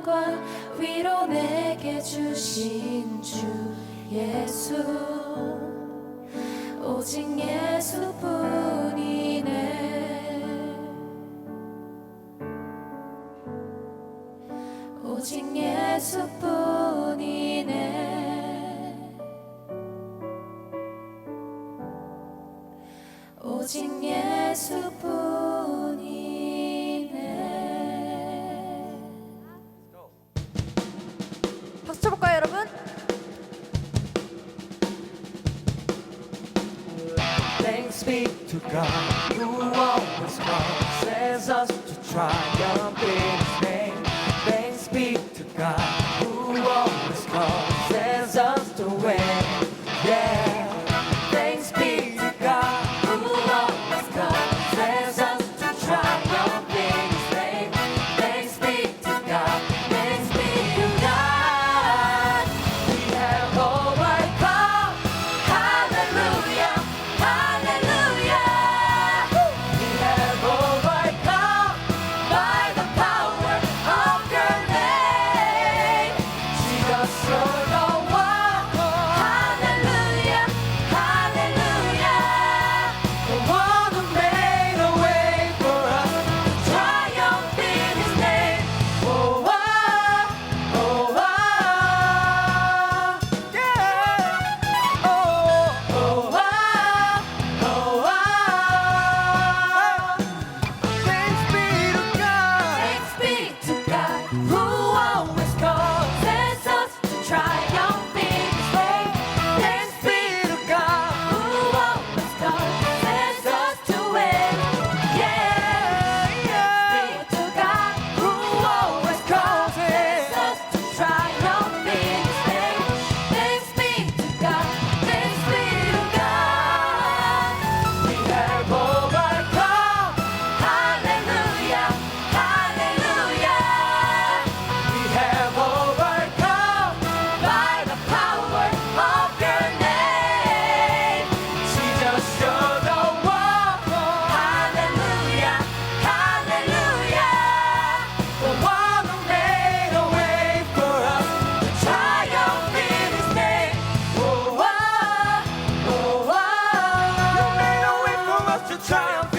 평강과 위로 내게 주신 주 예수. 오직 예수뿐이네. 오직 예수뿐이네. 오직 예수뿐 speak to God, who always causes us to triumph in His name. They speak to God. Triumph